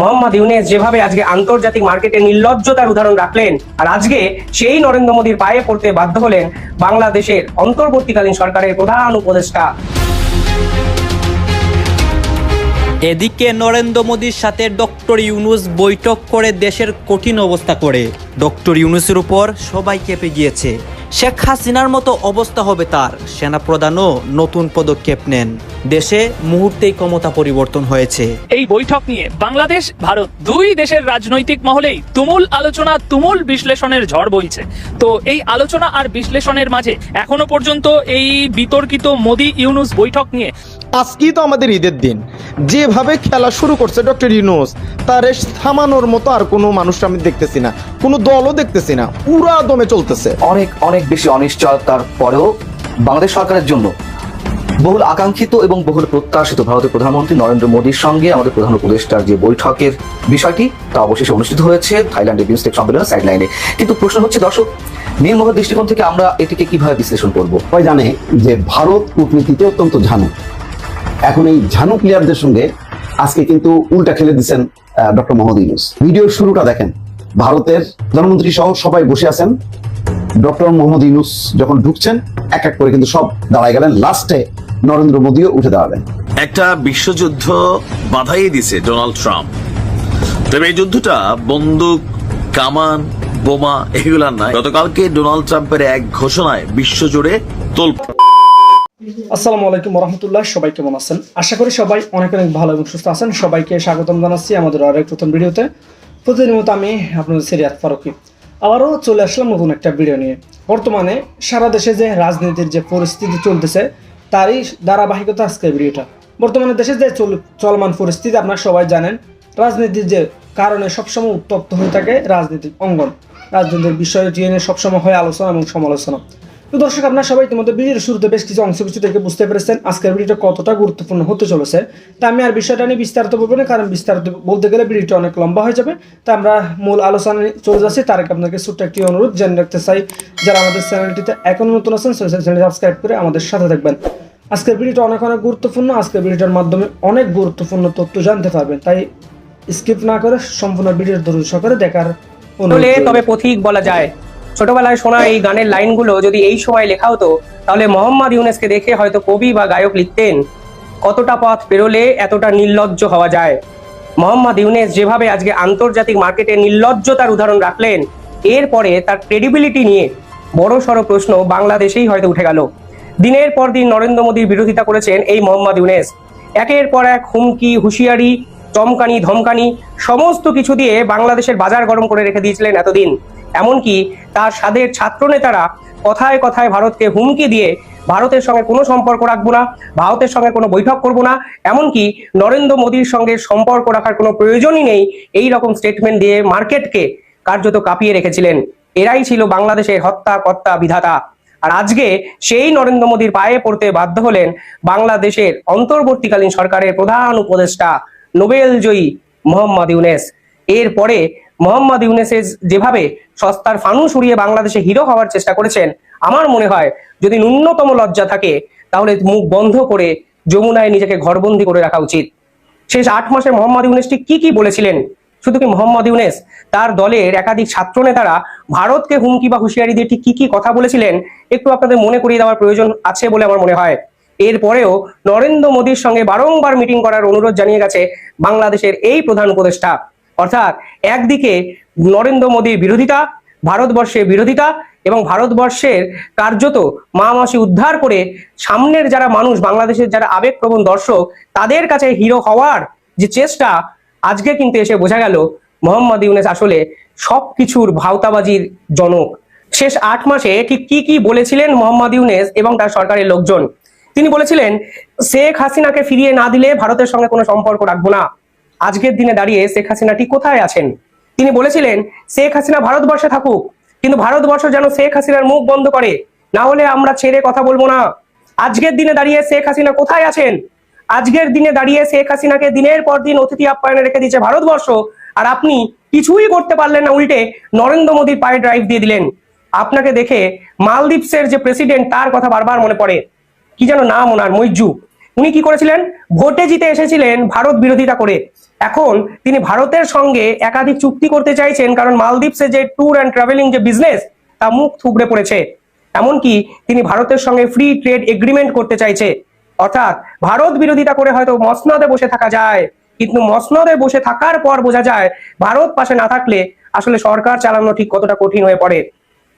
মোহাম্মদ ইউনেস যেভাবে আজকে আন্তর্জাতিক মার্কেটে নির্লজ্জতার উদাহরণ রাখলেন, আর আজকে সেই নরেন্দ্র মোদীর পায়ে পড়তে বাধ্য হলেন বাংলাদেশের অন্তর্বর্তীকালীন সরকারের প্রধান উপদেষ্টা। এদিকে নরেন্দ্র মোদীর সাথে ডক্টর ইউনুস বৈঠক করে দেশের কঠিন অবস্থা করে। ডক্টর ইউনুসের উপর সবাই কেঁপে গিয়েছে। শেখ হাসিনার মতো অবস্থা হবে তার। সেনাপ্রধানও নতুন পদক্ষেপ নেন। দেশে মুহূর্তেই ক্ষমতা পরিবর্তন হয়েছে। এই বৈঠক নিয়ে বাংলাদেশ ভারত দুই দেশের রাজনৈতিক মহলেই তুমুল আলোচনা তুমুল বিশ্লেষণের ঝড় বইছে। তো এই আলোচনা আর বিশ্লেষণের মাঝে এখনও পর্যন্ত এই বিতর্কিত মোদি ইউনুস বৈঠক নিয়ে আজকেই তো আমাদের ঈদের দিন। যেভাবে খেলা শুরু করছে ডক্টর ইউনুস তার থামানোর মতো আর কোনো মানুষ আমি দেখতেছি না। কোনো দলও দেখতেছি না। পুরা দমে চলতেছে। অনেক অনেক বেশি অনিশ্চয়তার পরেও বাংলাদেশ সরকারের জন্য বহুল আকাঙ্ক্ষিত এবং বহুল প্রত্যাশিত ভারতের প্রধানমন্ত্রী নরেন্দ্র মোদীর সঙ্গে আমাদের প্রধান উপদেষ্টার যে বৈঠকের বিষয়টি তা অবশেষে অনুষ্ঠিত হয়েছে থাইল্যান্ডের বিমস্টেক সম্মেলনের সাইডলাইনে কিন্তু প্রশ্ন হচ্ছে দর্শক নির্মোহ দৃষ্টিকোণ থেকে আমরা এটিকে কীভাবে বিশ্লেষণ করব? সবাই জানে যে ভারত কূটনীতিতে অত্যন্ত ঝানু। এখন এই ঝানু প্লেয়ারদের সঙ্গে আজকে কিন্তু উল্টা খেলে দিচ্ছেন ডক্টর মোহাম্মদ ইউনুস। ভিডিওর শুরুটা দেখেন। ভারতের প্রধানমন্ত্রী সহ সবাই বসে আছেন। ডক্টর মোহাম্মদ ইউনুস যখন ঢুকছেন, এক এক করে কিন্তু সব দাঁড়ায় গেলেন। লাস্টে নরেন্দ্র মোদীও উঠে দাঁড়ালেন একটা বিশ্বযুদ্ধ বাধাই দিছে ডোনাল্ড ট্রাম্প তবে এই যুদ্ধটা বন্দুক, কামান, বোমা, এগুলার নাই গতকালকে ডোনাল্ড ট্রাম্পের এক ঘোষণায় বিশ্বজুড়ে তোল আসসালামু আলাইকুম রহমতুল্লাহ সবাই কেমন আছেন? আশা করি সবাই অনেক অনেক ভালো এবং সুস্থ আছেন। সবাইকে স্বাগতম জানাচ্ছি আমাদের আরেক নতুন ভিডিওতে। প্রতিনিয়ত আমি আপনাদের সিরিয়াত ফারুকি। আবারও চলে আসলাম নতুন একটা ভিডিও নিয়ে। বর্তমানে সারা দেশে যে রাজনীতির যে পরিস্থিতি চলতেছে, তারই ধারাবাহিকতা আজকের ভিডিওটা। বর্তমানে দেশে যে চল- চলমান পরিস্থিতি, আপনারা সবাই জানেন, রাজনীতির যে কারণে সবসময় উত্তপ্ত হয়ে থাকে রাজনীতিক অঙ্গন। রাজনীতির বিষয়টি নিয়ে সবসময় হয় আলোচনা এবং সমালোচনা। তো দর্শক আপনারা সবাই ইতিমধ্যে ভিডিওর শুরুতে বেশ কিছু অংশ কিছু থেকে বুঝতে পেরেছেন আজকের ভিডিওটা কতটা গুরুত্বপূর্ণ হতে চলেছে। তা আমি আর বিষয়টা নিয়ে বিস্তারিত বলব না কারণ বিস্তারিত বলতে গেলে ভিডিওটা অনেক লম্বা হয়ে যাবে। তা আমরা মূল আলোচনায় চলে যাচ্ছি। তার আগে আপনাকে ছোট্ট একটি অনুরোধ জেনে রাখতে চাই যারা আমাদের চ্যানেলটিতে এখনও নতুন আছেন চ্যানেলটি সাবস্ক্রাইব করে আমাদের সাথে থাকবেন। আজকের ভিডিওটা অনেক অনেক গুরুত্বপূর্ণ। আজকের ভিডিওটার মাধ্যমে অনেক গুরুত্বপূর্ণ তথ্য জানতে পারবেন। তাই স্কিপ না করে সম্পূর্ণ ভিডিওর ধৈর্য সহকারে দেখার অনুরোধ তবে পথিক বলা যায়। ছোটবেলায় শোনা এই গানের লাইনগুলো যদি এই সময় লেখা হতো তাহলে মোহাম্মদ ইউনেসকে দেখে হয়তো কবি বা গায়ক লিখতেন, কতটা পথ পেরোলে এতটা নির্লজ্জ হওয়া যায়? মোহাম্মদ ইউনেস যেভাবে আজকে আন্তর্জাতিক মার্কেটে নির্লজ্জতার উদাহরণ রাখলেন, এরপরে তার ক্রেডিবিলিটি নিয়ে বড় সড় প্রশ্ন বাংলাদেশেই হয়তো উঠে গেল। দিনের পর দিন নরেন্দ্র মোদীর বিরোধিতা করেছেন এই মোহাম্মদ ইউনেস। একের পর এক হুমকি, হুঁশিয়ারি, চমকানি, ধমকানি, সমস্ত কিছু দিয়ে বাংলাদেশের বাজার গরম করে রেখে দিয়েছিলেন এতদিন। এমনকি তার সাদের ছাত্র নেতারা কথায় কথায় ভারতকে হুমকি দিয়ে ভারতের সঙ্গে কোনো সম্পর্ক রাখব না, ভারতের সঙ্গে কোনো বৈঠক করব না, এমনকি নরেন্দ্র মোদীর সঙ্গে সম্পর্ক রাখার কোনো প্রয়োজনই নেই, এই রকম স্টেটমেন্ট দিয়ে মার্কেটকে কার্যত কাঁপিয়ে রেখেছিলেন। এরাই ছিল বাংলাদেশের হত্যা, কর্তা, বিধাতা। আর আজকে সেই নরেন্দ্র মোদীর পায়ে পড়তে বাধ্য হলেন বাংলাদেশের অন্তর্বর্তীকালীন সরকারের প্রধান উপদেষ্টা নোবেল জয়ী মোহাম্মদ ইউনেস। এরপরে মোহাম্মদ ইউনেসের যেভাবে সস্তার ফানুস উড়িয়ে বাংলাদেশে হিরো হওয়ার চেষ্টা করেছেন। আমার মনে হয় যদি ন্যূনতম লজ্জা থাকে, তাহলে মুখ বন্ধ করে যমুনায় নিজেকে ঘরবন্দি করে রাখা উচিত। শেষ আট মাসে মোহাম্মদ ইউনেস কি কি বলেছিলেন? শুধু কি মোহাম্মদ ইউনেস তার দলের একাধিক ছাত্র নেতারা ভারতকে হুমকি বা হুঁশিয়ারি দিয়ে ঠিক কি কি কথা বলেছিলেন? একটু আপনাদের মনে করিয়ে দেওয়ার প্রয়োজন আছে বলে আমার মনে হয়। এরপরেও নরেন্দ্র মোদীর সঙ্গে বারংবার মিটিং করার অনুরোধ জানিয়ে গেছে বাংলাদেশের এই প্রধান উপদেষ্টা। অর্থাৎ একদিকে নরেন্দ্র মোদীর বিরোধিতা, ভারতবর্ষের বিরোধিতা এবং ভারতবর্ষের কার্যত মা মাসি উদ্ধার করে সামনের যারা মানুষ, বাংলাদেশের যারা আবেগপ্রবণ দর্শক, তাদের কাছে হিরো হওয়ার যে চেষ্টা আজকে কিন্তু এসে বোঝা গেল মোহাম্মদ ইউনেস আসলে সবকিছুর ভাওতাবাজির জনক। শেষ আট মাসে ঠিক কি কি বলেছিলেন মোহাম্মদ ইউনেস এবং তার সরকারের লোকজন? তিনি বলেছিলেন, শেখ হাসিনাকে ফিরিয়ে না দিলে ভারতের সঙ্গে কোনো সম্পর্ক রাখব না। আজকের দিনে দাঁড়িয়ে শেখ হাসিনাটি কোথায় আছেন? তিনি বলেছিলেন, শেখ হাসিনা ভারতবর্ষে থাকুক, কিন্তু ভারতবর্ষ যেন শেখ হাসিনার মুখ বন্ধ করে। না হলে আমরা ছেড়ে কথা বলব না। আজকের দিনে দাঁড়িয়ে শেখ হাসিনা কোথায় আছেন? আজকের দিনে দাঁড়িয়ে শেখ হাসিনাকে দিনের পর দিন অতিথি আপ্যায়নে রেখে দিয়েছে ভারতবর্ষ, আর আপনি কিছুই করতে পারলেন না, উল্টে নরেন্দ্র মোদীর পায়ে ড্রাইভ দিয়ে দিলেন। আপনাকে দেখে মালদ্বীপসের যে প্রেসিডেন্ট তার কথা বারবার মনে পড়ে। কি যেন নাম ওনার মৈজু উনি কি করেছিলেন? ভোটে জিতে এসেছিলেন ভারত বিরোধিতা করে। এখন তিনি ভারতের সঙ্গে একাধিক চুক্তি করতে চাইছেন কারণ মালদ্বীপসে যে ট্যুর অ্যান্ড ট্রাভেলিং যে বিজনেস তা মুখ থুবড়ে পড়েছে। এমনকি তিনি ভারতের সঙ্গে ফ্রি ট্রেড এগ্রিমেন্ট করতে চাইছে। অর্থাৎ ভারত বিরোধিতা করে হয়তো মসনদে বসে থাকা যায়, কিন্তু মসনদে বসে থাকার পর বোঝা যায় ভারত পাশে না থাকলে আসলে সরকার চালানো ঠিক কতটা কঠিন হয়ে পড়ে।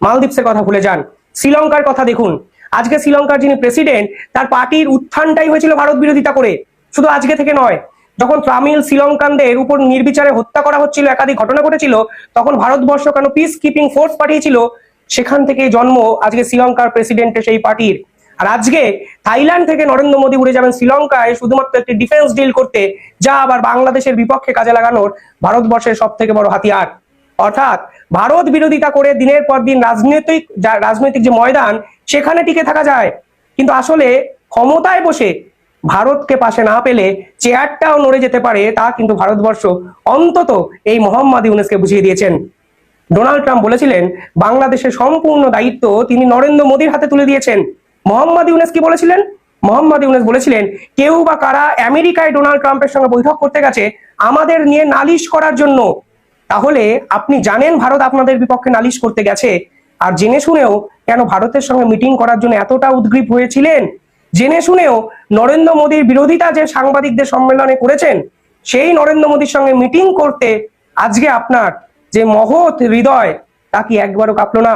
মালদ্বীপসের কথা ভুলে যান। শ্রীলঙ্কার কথা দেখুন। আজকে শ্রীলঙ্কার যিনি প্রেসিডেন্ট তার পার্টির উত্থানটাই হয়েছিল ভারত বিরোধিতা করে। শুধু আজকে থেকে নয়, যখন তামিল শ্রীলঙ্কানদের উপর নির্বিচারে হত্যা করা হচ্ছিল, একাধিক ঘটনা ঘটেছিল, তখন ভারতবর্ষ কেন পিস কিপিং ফোর্স পাঠিয়েছিল, সেখান থেকে জন্ম আজকে শ্রীলঙ্কার প্রেসিডেন্টের সেই পার্টির। আর আজকে থাইল্যান্ড থেকে নরেন্দ্র মোদী উড়ে যাবেন শ্রীলঙ্কায় শুধুমাত্র একটি ডিফেন্স ডিল করতে, যা আবার বাংলাদেশের বিপক্ষে কাজে লাগানোর ভারতবর্ষের সব থেকে বড় হাতিয়ার। অর্থাৎ ভারত বিরোধিতা করে দিনের পর দিন রাজনৈতিক রাজনৈতিক যে ময়দান, সেখানে টিকে থাকা যায়। কিন্তু আসলে ক্ষমতায় বসে ভারতকে পাশে না পেলে চেয়ারটাও নড়ে যেতে পারে, তা কিন্তু ভারতবর্ষ অন্তত এই মোহাম্মদ ইউনেসকে বুঝিয়ে দিয়েছেন। ডোনাল্ড ট্রাম্প বলেছিলেন, বাংলাদেশের সম্পূর্ণ দায়িত্ব তিনি নরেন্দ্র মোদীর হাতে তুলে দিয়েছেন। মোহাম্মদ ইউনেস কি বলেছিলেন? মোহাম্মদ ইউনেস বলেছিলেন, কেউ বা কারা আমেরিকায় ডোনাল্ড ট্রাম্পের সঙ্গে বৈঠক করতে গেছে, আমাদের নিয়ে নালিশ করার জন্য। তাহলে আপনি জানেন ভারত আপনাদের বিপক্ষে নালিশ করতে গেছে। আর জেনে শুনেও কেন ভারতের সঙ্গে মিটিং করার জন্য এতটা উদ্গ্রীব হয়েছিলেন? জেনে শুনেও নরেন্দ্র মোদীর বিরোধিতা যে সাংবাদিকদের সম্মেলনে করেছেন, সেই নরেন্দ্র মোদীর সঙ্গে মিটিং করতে আজকে আপনার যে মহৎ হৃদয়, তা কি একবারও কাঁপলো না?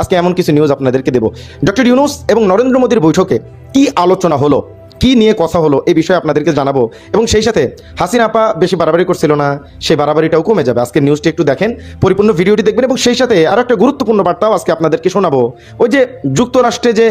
আজকে এমন কিছু নিউজ আপনাদেরকে দেব। ডক্টর ইউনুস এবং নরেন্দ্র মোদীর বৈঠকে কি আলোচনা হলো? কি নিয়ে কথা হলো এই বিষয়ে আপনাদেরকে জানাব। এবং সেই সাথে হাসিনা আপা বেশি বাড়াবাড়ি করছিল না, সেই বাড়াবাড়িটাও কমে যাবে। আজকে নিউজটি একটু দেখেন, পরিপূর্ণ ভিডিওটি দেখবেন এবং সেই সাথে আরও একটা গুরুত্বপূর্ণ বার্তাও আজকে আপনাদেরকে শোনাবো। ওই যে যুক্তরাষ্ট্রে যে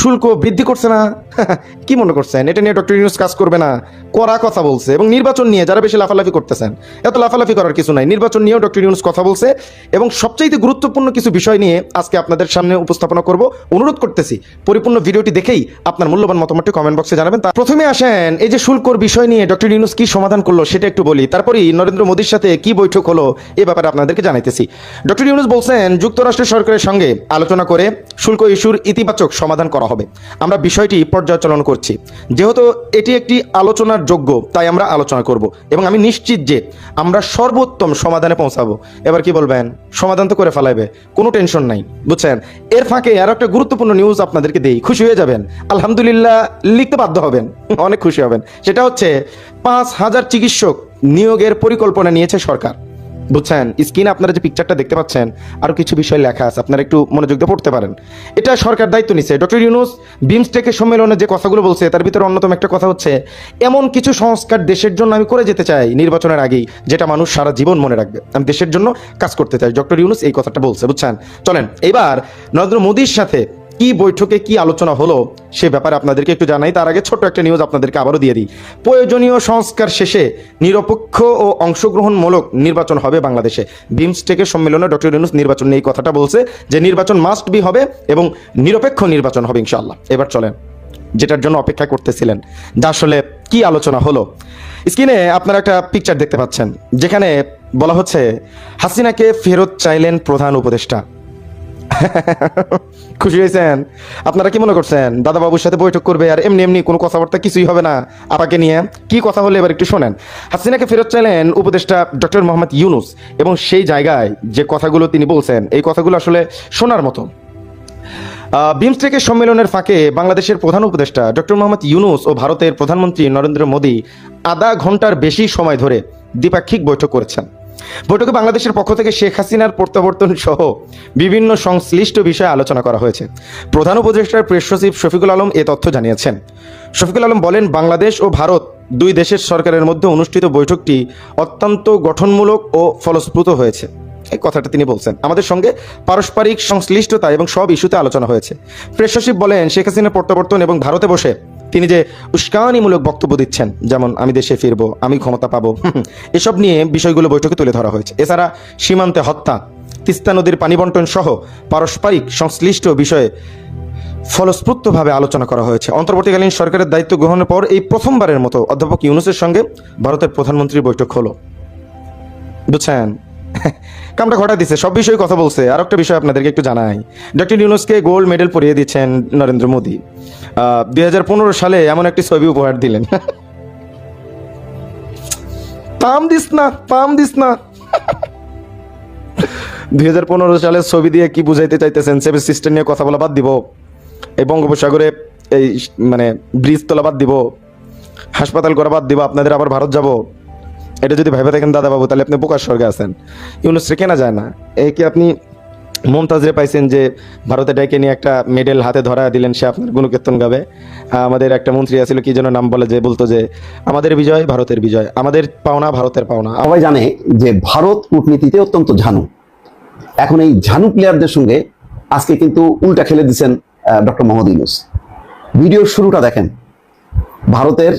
শুল্ক বৃদ্ধি করছে না, কি মনে করছেন? এটা নিয়ে ডক্টর ইউনুস কাজ করবে না করা কথা বলছে এবং নির্বাচন নিয়ে যারা বেশি লাফালাফি করতেছেন, এত লাফালাফি করার কিছু নাই। নির্বাচন নিয়েও ডক্টর ইউনুস কথা বলছে এবং সবচাইতে গুরুত্বপূর্ণ কিছু বিষয় নিয়ে আজকে আপনাদের সামনে উপস্থাপনা করব। অনুরোধ করতেছি, পরিপূর্ণ ভিডিওটি দেখেই আপনার মূল্যবান মতামতটি কমেন্ট বক্সে জানাবেন। তা প্রথমে আসেন, এই যে শুল্কর বিষয় নিয়ে ডক্টর ইউনুস কি সমাধান করল সেটা একটু বলি। তারপরেই নরেন্দ্র মোদীর সাথে কি বৈঠক হলো এ ব্যাপারে আপনাদেরকে জানাইতেছি। ডক্টর ইউনুস বলছেন যুক্তরাষ্ট্রের সরকারের সঙ্গে আলোচনা করে শুল্ক ইস্যুর ইতিবাচক সমাধান করা হবে। আমরা বিষয়টি পর্যালোচনা করছি। যেহেতু এটি একটি আলোচনার যোগ্য, তাই আমরা আলোচনা করব। এবং আমি নিশ্চিত যে আমরা সর্বোত্তম সমাধানে পৌঁছাবো। এবার কি বলবেন? সমাধান তো করে ফেলাইবে, কোনো টেনশন নাই, বুঝছেন? এর ফাঁকে আরও একটা গুরুত্বপূর্ণ নিউজ আপনাদেরকে দেই, খুশি হয়ে যাবেন। আলহামদুলিল্লাহ, লিখতে বাধ্য হবেন, অনেক খুশি হবেন। সেটা হচ্ছে পাঁচ হাজার চিকিৎসক নিয়োগের পরিকল্পনা নিয়েছে সরকার। বুঝছেন? স্ক্রিনে আপনারা যে পিকচারটা দেখতে পাচ্ছেন, আরও কিছু বিষয় লেখা আছে, আপনারা একটু মনোযোগ দিয়ে পড়তে পারেন। এটা সরকার দায়িত্ব নিছে। ডক্টর ইউনুস বিমস্টেকের সম্মেলনে যে কথাগুলো বলছে, তার ভিতরে অন্যতম একটা কথা হচ্ছে, এমন কিছু সংস্কার দেশের জন্য আমি করে যেতে চাই নির্বাচনের আগেই, যেটা মানুষ সারা জীবন মনে রাখবে। আমি দেশের জন্য কাজ করতে চাই। ডক্টর ইউনুস এই কথাটা বলছে, বুঝছেন? চলেন, এবার নরেন্দ্র মোদীর সাথে কি বৈঠকে কি আলোচনা হলো সে ব্যাপারে আপনাদেরকে একটু জানাই। তার আগে ছোট্ট একটা নিউজ আপনাদেরকে আবারও দিয়ে দিই। প্রয়োজনীয় সংস্কার শেষে নিরপেক্ষ ও অংশগ্রহণমূলক নির্বাচন হবে বাংলাদেশে। বিমস্টেকের সম্মেলনে ডক্টর ইউনুস নির্বাচন নিয়ে এই কথাটা বলছে যে নির্বাচন মাস্ট বি হবে এবং নিরপেক্ষ নির্বাচন হবে ইনশাআল্লাহ। এবার চলেন, যেটার জন্য অপেক্ষা করতেছিলেন। যা আসলে কি আলোচনা হলো? স্ক্রিনে আপনারা একটা পিকচার দেখতে পাচ্ছেন, যেখানে বলা হচ্ছে, হাসিনাকে ফেরত চাইলেন প্রধান উপদেষ্টা। খুশি হয়েছেন? আপনারা কি মনে করছেন? দাদা বাবুর সাথে বৈঠক করবে আর এমনি এমনি কোনো কথাবার্তা কিছুই হবে না? আপাকে নিয়ে কি কথা হলে এবার একটু শোনেন। হাসিনাকে ফেরত চাইলেন উপদেষ্টা ডক্টর মোহাম্মদ ইউনুস এবং সেই জায়গায় যে কথাগুলো তিনি বলছেন, এই কথাগুলো আসলে শোনার মতো। বিমস্টেকের সম্মেলনের ফাঁকে বাংলাদেশের প্রধান উপদেষ্টা ডক্টর মোহাম্মদ ইউনুস ও ভারতের প্রধানমন্ত্রী নরেন্দ্র মোদী আধা ঘণ্টার বেশি সময় ধরে দ্বিপাক্ষিক বৈঠক করেছেন। বৈঠকে বাংলাদেশের পক্ষ থেকে শেখ হাসিনার প্রত্যাবর্তন সহ বিভিন্ন সংশ্লিষ্ট বিষয়ে আলোচনা করা হয়েছে। প্রধান উপদেষ্টার প্রেস সচিব শফিকুল আলম এ তথ্য জানিয়েছেন। শফিকুল আলম বলেন, বাংলাদেশ ও ভারত দুই দেশের সরকারের মধ্যে অনুষ্ঠিত বৈঠকটি অত্যন্ত গঠনমূলক ও ফলপ্রসূ হয়েছে। এই কথাটা তিনি বলছেন। আমাদের সঙ্গে পারস্পরিক সংশ্লিষ্টতা এবং সব ইস্যুতে আলোচনা হয়েছে। প্রেস সচিব বলেন, শেখ হাসিনার প্রত্যাবর্তন এবং ভারতে বসে তিনি যে উস্কানিমূলক বক্তব্য দিচ্ছেন, যেমন, আমি দেশে ফিরবো, আমি ক্ষমতা পাবো। এসব নিয়ে বিষয়গুলো বৈঠকে তুলে ধরা হয়েছে। এছাড়া সীমান্তে হত্যা, তিস্তা নদীর পানি বন্টন সহ পারস্পরিক সংশ্লিষ্ট বিষয়ে ফলস্ফূর্তভাবে আলোচনা করা হয়েছে। অন্তর্বর্তীকালীন সরকারের দায়িত্ব গ্রহণের পর এই প্রথমবারের মতো অধ্যাপক ইউনুসের সঙ্গে ভারতের প্রধানমন্ত্রীর বৈঠক হলো। বুঝছেন? কামটা ঘটা দিচ্ছে সব বিষয়ে কথা বলছে। আর একটা বিষয় আপনাদেরকে একটু জানাই। ডক্টর ইউনুসকে গোল্ড মেডেল পরিয়ে দিচ্ছেন নরেন্দ্র মোদী। দুই হাজার পনেরো সালে এমন একটি ছবি উপহার দিলেন। পাম দিস না, পাম দিস না। দুই সালের ছবি দিয়ে কি বুঝাইতে চাইতেছেন? সেভেন সিস্টেম নিয়ে কথা বলা বাদ দিব। এই বঙ্গোপসাগরে এই মানে ব্রিজ তোলা বাদ দিব। হাসপাতাল করা বাদ দিব। আপনাদের আবার ভারত যাব। এটা যদি ভাইবা থাকেন দাদা বাবু তাহলে আপনি বোকার স্বর্গে আছেন। ইউনুসরে কেনা যায় না। এই কি আপনি মমতাজরে পাইছেন যে ভারতে ডাইকে নিয়ে একটা মেডেল হাতে ধরা দিলেন, সে আপনার গুণকীর্তন গাবে। আমাদের একটা মন্ত্রী আছিল, কি যেন নাম বলে যে বলতো যে, আমাদের বিজয় ভারতের বিজয়, আমাদের পাওনা ভারতের পাওনা। সবাই জানে যে ভারত কূটনীতিতে অত্যন্ত ঝানু। এখন এই ঝানু প্লেয়ারদের সঙ্গে আজকে কিন্তু উল্টা খেলে দিচ্ছেন ডক্টর মোহাম্মদ ইউনুস। ভিডিওর শুরুটা দেখেন। ভারতের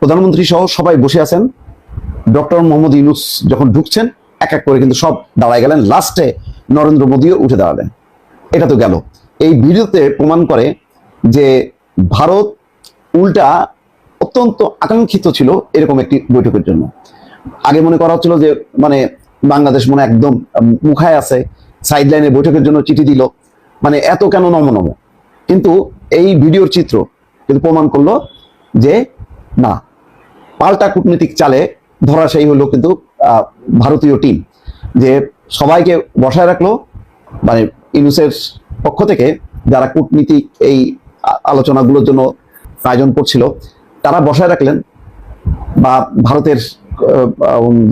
প্রধানমন্ত্রী সহ সবাই বসে আছেন। ডক্টর মোহাম্মদ ইউনুস যখন ঢুকছেন এক এক করে কিন্তু সব দাঁড়ায় গেলেন। লাস্টে নরেন্দ্র মোদীও উঠে দাঁড়ালেন। এটা তো গেল। এই ভিডিওতে প্রমাণ করে যে ভারত উল্টা অত্যন্ত আকাঙ্ক্ষিত ছিল এরকম একটি বৈঠকের জন্য। আগে মনে করা হচ্ছিল যে মানে বাংলাদেশ মনে একদম মুখায় আছে সাইড লাইনে বৈঠকের জন্য চিঠি দিল। মানে এত কেন নম নম? কিন্তু এই ভিডিওর চিত্র কিন্তু প্রমাণ করল যে, না, পাল্টা কূটনীতিক চালে ধরা সেই হলো কিন্তু ভারতীয় টিম যে সবাইকে বসায় রাখল মানে ইউনুসের পক্ষ থেকে যারা কূটনীতিক এই আলোচনাগুলোর জন্য আয়োজন করছিল, তারা বসায় রাখলেন বা ভারতের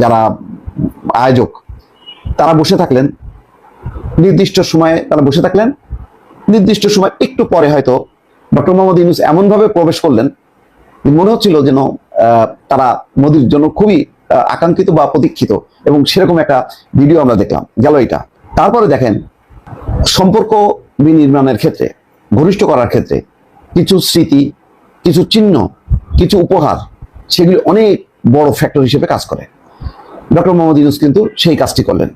যারা আয়োজক, তারা বসে থাকলেন। নির্দিষ্ট সময়ে তারা বসে থাকলেন। নির্দিষ্ট সময় একটু পরে হয়তো ডক্টর মোহাম্মদ ইউনুস এমনভাবে প্রবেশ করলেন মনে হচ্ছিল যেন তারা মোদির জন্য খুবই আকাঙ্ক্ষিত বা প্রতীক্ষিত। এবং সেরকম একটা ভিডিও আমরা দেখলাম। গেল এটা। তারপরে দেখেন, সম্পর্ক বিনির্মাণের ক্ষেত্রে, ঘনিষ্ঠ করার ক্ষেত্রে, কিছু স্মৃতি, কিছু চিহ্ন, কিছু উপহার, সেগুলি অনেক বড় ফ্যাক্টর হিসেবে কাজ করে। ডক্টর মোহাম্মদ ইউনুস কিন্তু সেই কাজটি করলেন।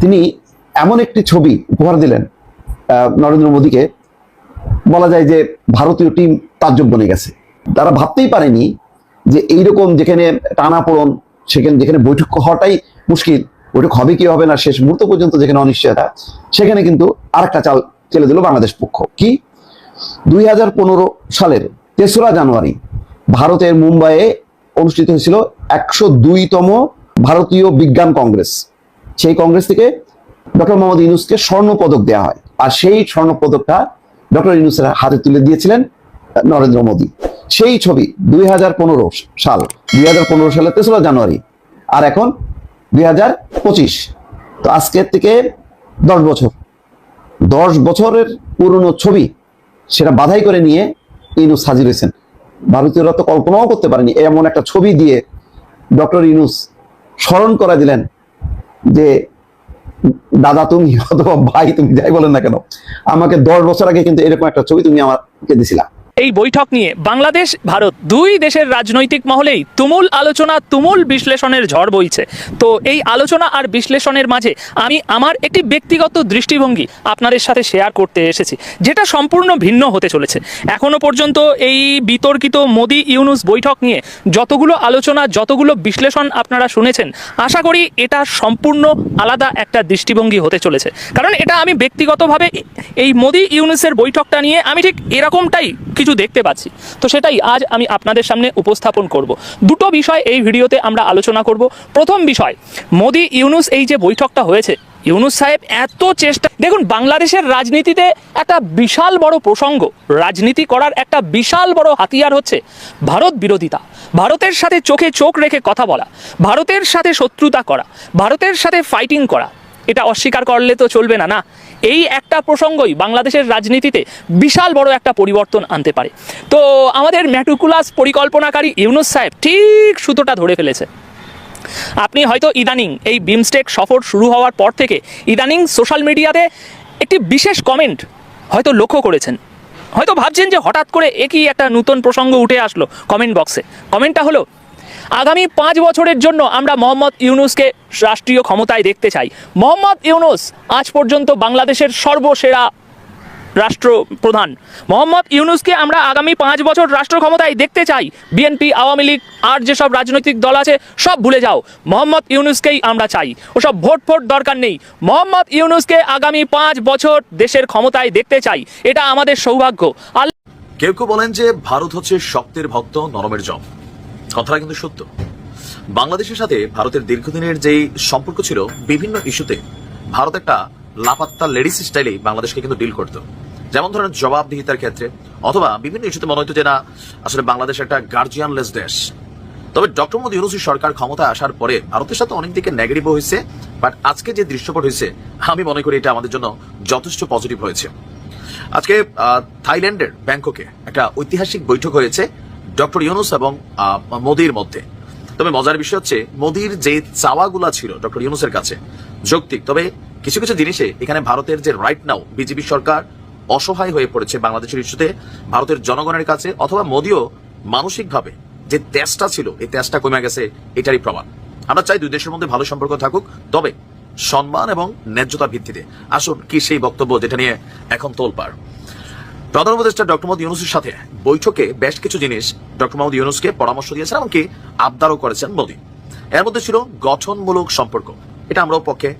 তিনি এমন একটি ছবি উপহার দিলেন নরেন্দ্র মোদীকে। বলা যায় যে ভারতীয় টিম তাজ্জব বনে গেছে। তারা ভাবতেই পারেনি যে এইরকম যেখানে টানা পড়ন সেখানে যেখানে বৈঠক হওয়াটাই মুশকিল। বৈঠক হবে কি হবে না শেষ মুহূর্ত পর্যন্ত যেখানে অনিশ্চয়তা, সেখানে কিন্তু আরেকটা চাল চেলে দিল বাংলাদেশ পক্ষ। কি? দুই হাজার পনেরো সালের তেসরা জানুয়ারি ভারতের মুম্বাইয়ে অনুষ্ঠিত হয়েছিল একশো দুইতম ভারতীয় বিজ্ঞান কংগ্রেস। সেই কংগ্রেস থেকে ডক্টর মোহাম্মদ ইউনুসকে স্বর্ণ পদক দেওয়া হয়। আর সেই স্বর্ণ পদকটা ডক্টর ইউনুসের হাতে তুলে দিয়েছিলেন নরেন্দ্র মোদী। সেই ছবি দুই হাজার পনেরো সাল, দুই সালের তেসরা জানুয়ারি আর এখন দুই হাজার পঁচিশ। তো আজকের থেকে দশ বছর। দশ বছরের পুরনো ছবি সেটা বাধাই করে নিয়ে ইনুস হাজির হয়েছেন। ভারতীয়রা তো কল্পনাও করতে পারেনি এমন একটা ছবি দিয়ে ডক্টর ইনুস স্মরণ করা দিলেন যে, দাদা তুমি অথবা ভাই, তুমি যাই বলেন না কেন, আমাকে দশ বছর আগে কিন্তু এরকম একটা ছবি তুমি আমাকে দিছিলা। এই বৈঠক নিয়ে বাংলাদেশ, ভারত দুই দেশের রাজনৈতিক মহলেই তুমুল আলোচনা, তুমুল বিশ্লেষণের ঝড় বইছে। তো এই আলোচনা আর বিশ্লেষণের মাঝে আমি আমার একটি ব্যক্তিগত দৃষ্টিভঙ্গি আপনাদের সাথে শেয়ার করতে এসেছি, যেটা সম্পূর্ণ ভিন্ন হতে চলেছে। এখনও পর্যন্ত এই বিতর্কিত মোদি ইউনুস বৈঠক নিয়ে যতগুলো আলোচনা, যতগুলো বিশ্লেষণ আপনারা শুনেছেন, আশা করি এটা সম্পূর্ণ আলাদা একটা দৃষ্টিভঙ্গি হতে চলেছে। কারণ এটা আমি ব্যক্তিগতভাবে এই মোদি ইউনুসের বৈঠকটা নিয়ে আমি ঠিক এরকমটাই কিছু দেখতে পাচ্ছি। তো সেটাই আজ আমি আপনাদের সামনে উপস্থাপন করব। দুটো বিষয় এই ভিডিওতে আমরা আলোচনা করব। প্রথম বিষয়, মোদি ইউনুস এই যে বৈঠকটা হয়েছে, ইউনুস সাহেব এত চেষ্টা দেখুন, বাংলাদেশের রাজনীতিতে একটা বিশাল বড় প্রসঙ্গ, রাজনীতি করার একটা বিশাল বড় হাতিয়ার হচ্ছে ভারত বিরোধিতা। ভারতের সাথে চোখে চোখ রেখে কথা বলা, ভারতের সাথে শত্রুতা করা, ভারতের সাথে ফাইটিং করা। এটা অস্বীকার করলে তো চলবে না না। এই একটা প্রসঙ্গই বাংলাদেশের রাজনীতিতে বিশাল বড় একটা পরিবর্তন আনতে পারে। তো আমাদের ম্যাটুকুলাস পরিকল্পনাকারী ইউনুস সাহেব ঠিক সুতোটা ধরে ফেলেছে। আপনি হয়তো ইদানিং এই বিমস্টেক সফর শুরু হওয়ার পর থেকে ইদানিং সোশ্যাল মিডিয়াতে একটি বিশেষ কমেন্ট হয়তো লক্ষ্য করেছেন। হয়তো ভাবছেন যে হঠাৎ করে একই একটা নতুন প্রসঙ্গ উঠে আসলো কমেন্ট বক্সে। কমেন্টটা হলো আগামী পাঁচ বছরের জন্য আমরা মোহাম্মদ ইউনুসকে রাষ্ট্রীয় ক্ষমতায় দেখতে চাই। মোহাম্মদ ইউনুস আজ পর্যন্ত বাংলাদেশের সর্বসেরা রাষ্ট্রপ্রধান। মোহাম্মদ ইউনুসকে আমরা আগামী পাঁচ বছর রাষ্ট্র ক্ষমতায় দেখতে চাই। বিএনপি, আওয়ামী লীগ, আর যেসব রাজনৈতিক দল আছে, সব ভুলে যাও। মোহাম্মদ ইউনুসকেই আমরা চাই। ওসব ভোট ফোট দরকার নেই। মোহাম্মদ ইউনুসকে আগামী পাঁচ বছর দেশের ক্ষমতায় দেখতে চাই। এটা আমাদের সৌভাগ্য। কেউ কেউ বলেন যে ভারত হচ্ছে শক্তের ভক্ত, নরমের জম। কথাটা কিন্তু সত্য। বাংলাদেশের সাথে ভারতের দীর্ঘদিনের যেই সম্পর্ক ছিল, বিভিন্ন ইস্যুতে ভারত একটা লাপাত্তা লেডিস স্টাইলে বাংলাদেশকে কিন্তু ডিল করতো। যেমন ধরেন জবাবদিহিতার ক্ষেত্রে, অথবা বিভিন্ন ইস্যুতে মনে হতো যে না, আসলে বাংলাদেশ একটা গার্জিয়ানলেস দেশ। তবে ডক্টর মোদী ইউনুসি সরকার ক্ষমতায় আসার পরে ভারতের সাথে অনেক দিকে নেগেটিভ হয়েছে বাট আজকে যে দৃশ্যপট হয়েছে, আমি মনে করি এটা আমাদের জন্য যথেষ্ট পজিটিভ হয়েছে। আজকে থাইল্যান্ডের ব্যাংককে একটা ঐতিহাসিক বৈঠক হয়েছে ডক্টর ইউনুস এবং মোদির মধ্যে। তবে মজার বিষয় হচ্ছে, মোদির যে চাওয়াগুলা ছিল ডক্টর ইউনুসের কাছে, যৌক্তিক। তবে কিছু কিছু জিনিসে এখানে ভারতের যে রাইট নাও বিজেপি সরকার অসহায় হয়ে পড়েছে বাংলাদেশের ইস্যুতে, ভারতের জনগণের কাছে, অথবা মোদিও মানসিকভাবে যে তেজটা ছিল, এই তেজটা কমে গেছে, এটারই প্রমাণ। আমরা চাই দুই দেশের মধ্যে ভালো সম্পর্ক থাকুক, তবে সম্মান এবং ন্যায্যতা ভিত্তিতে। আসুন, কি সেই বক্তব্য যেটা নিয়ে এখন তোলপাড়। প্রধান উপদেষ্টা ডক্টর মোহাম্মদ ইউনুসের সাথে বৈঠকে বেশ কিছু জিনিস ডক্টর মোহাম্মদ ইউনুসকে পরামর্শ দিয়েছেন এমনকি আবদারও করেছেন মোদী। এর মধ্যে ছিল গঠনমূলক সম্পর্ক। এটা আমরাও পক্ষে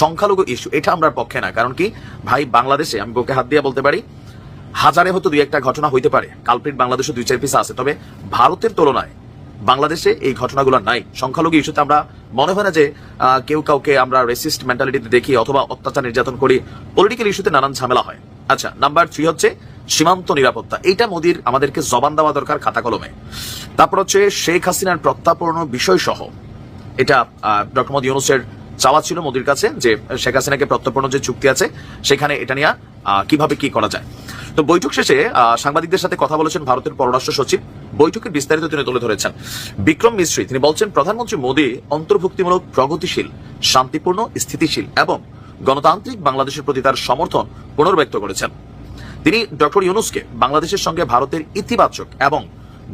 সংখ্যালঘু ইস্যু। এটা আমরা পক্ষে না। কারণ কি? ভাই, বাংলাদেশে আমি বুকে হাত দিয়ে বলতে পারি, হাজারে হয়তো দুই একটা ঘটনা হইতে পারে। কালপ্রিট বাংলাদেশে দুই চার পিস আছে। তবে ভারতের তুলনায় বাংলাদেশে এই ঘটনাগুলো নাই। সংখ্যালঘু ইস্যুতে আমরা মনে হয় না যে কেউ কাউকে আমরা রেসিস্ট মেন্টালিটিতে দেখি অথবা অত্যাচার নির্যাতন করি। পলিটিক্যাল ইস্যুতে নানান ঝামেলা হয়। আচ্ছা নাম্বার থ্রি হচ্ছে সীমান্ত নিরাপত্তা। এইটা মোদির আমাদেরকে জবান দেওয়া দরকার খাতা কলমে তারপর হচ্ছে শেখ হাসিনার প্রত্যাপন বিষয় সহ এটা ডক্টর মোদী ইউনুসের চাওয়া ছিল মোদির কাছে যে শেখ হাসিনাকে প্রত্যর্পণ যে চুক্তি আছে, সেখানে এটা নিয়ে কীভাবে কি করা যায়। তো বৈঠক শেষে সাংবাদিকদের সাথে কথা বলেছেন ভারতের পররাষ্ট্র সচিব। বৈঠকের বিস্তারিত তিনি তুলে ধরেছেন। বিক্রম মিশ্রী, তিনি বলছেন, প্রধানমন্ত্রী মোদী অন্তর্ভুক্তিমূলক, প্রগতিশীল, শান্তিপূর্ণ, স্থিতিশীল এবং গণতান্ত্রিক বাংলাদেশের প্রতি তার সমর্থন পুনর্ব্যক্ত করেছেন। তিনি ডক্টর ইউনুসকে বাংলাদেশের সঙ্গে ভারতের ইতিবাচক এবং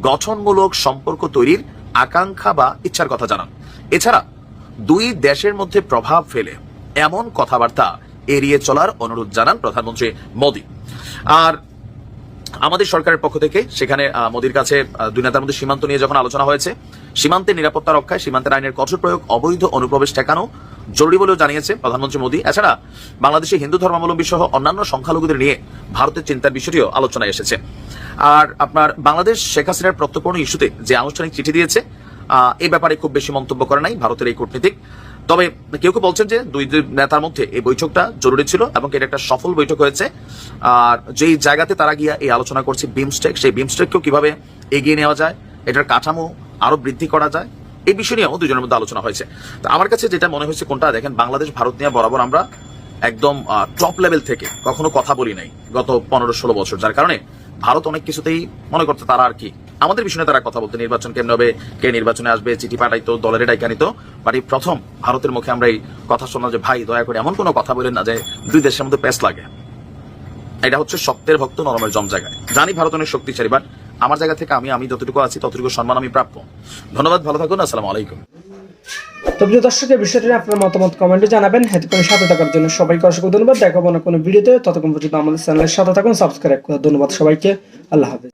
গঠনমূলক সম্পর্ক তৈরির আকাঙ্ক্ষা বা ইচ্ছার কথা জানান। এছাড়া, দুই দেশের মধ্যে প্রভাব ফেলে এমন কথাবার্তা এড়িয়ে চলার অনুরোধ জানান প্রধানমন্ত্রী মোদী। আর আমাদের সরকারের পক্ষ থেকে সেখানে মোদির কাছে দুই নেতার মধ্যে সীমান্ত নিয়ে যখন আলোচনা হয়েছে সীমান্তের নিরাপত্তা রক্ষায় সীমান্তের আইনের কঠোর প্রয়োগ, অবৈধ অনুপ্রবেশ ঠেকানো জরুরি বলেও জানিয়েছে প্রধানমন্ত্রী মোদী। এছাড়া বাংলাদেশে হিন্দু ধর্মাবলম্বী সহ অন্যান্য সংখ্যালঘুদের নিয়ে ভারতের চিন্তার বিষয়টিও আলোচনায় এসেছে। আর আপনার বাংলাদেশ শেখ হাসিনার প্রত্যর্পণ ইস্যুতে যে আনুষ্ঠানিক চিঠি দিয়েছে এই ব্যাপারে খুব বেশি মন্তব্য করে নাই ভারতের এই কূটনীতিক। তবে কেউ কেউ বলছেন যে দুই নেতার মধ্যে এই বৈঠকটা জরুরি ছিল এবং এটা একটা সফল বৈঠক হয়েছে। আর যেই জায়গাতে তারা গিয়া এই আলোচনা করছে বিমস্টেক, সেই বিমস্টেককেও কীভাবে এগিয়ে নেওয়া যায়, এটার কাঠামো আরও বৃদ্ধি করা যায়? এই বিষয় নিয়েও দুজনের মধ্যে আলোচনা হয়েছে। তো আমার কাছে যেটা মনে হয়েছে কোনটা, দেখেন, বাংলাদেশ, ভারত নিয়ে বরাবর আমরা একদম টপ লেভেল থেকে কখনো কথা বলি নাই গত পনেরো ষোলো বছর। যার কারণে ভারত অনেক কিছুতেই মনে করতে তারা আর কি, আমাদের বিষয়ে তারা কথা বলতে, নির্বাচন কেমন হবে, কে নির্বাচনে আসবে, চিঠি পাঠাইতো, দলের ডাইকা নিত। বাট এই প্রথম ভারতের মুখে আমরা এই কথা শুনলাম যে, ভাই, দয়া করে এমন কোনো কথা বলেন না যে, দুই দেশের মধ্যে প্যাস লাগে। এটা হচ্ছে শক্তের ভক্ত নরমের জম জায়গায়। জানি ভারত অনেক শক্তিশালী বাট আমার জায়গা থেকে আমি আমি যতটুকু আছি, ততটুকু সম্মান আমি প্রাপ্য। ধন্যবাদ, ভালো থাকুন, আসসালামু আলাইকুম। তো প্রিয় দর্শক এই বিষয়টি আপনার মতামত কমেন্টে জানাবেন। এতক্ষণ সাথে থাকার জন্য সবাইকে অসংখ্য ধন্যবাদ। দেখাবো না কোনো ভিডিওতে। ততক্ষণ পর্যন্ত আমাদের চ্যানেলের সাথে থাকুন, সাবস্ক্রাইব করে ধন্যবাদ সবাইকে। আল্লাহ হাফেজ।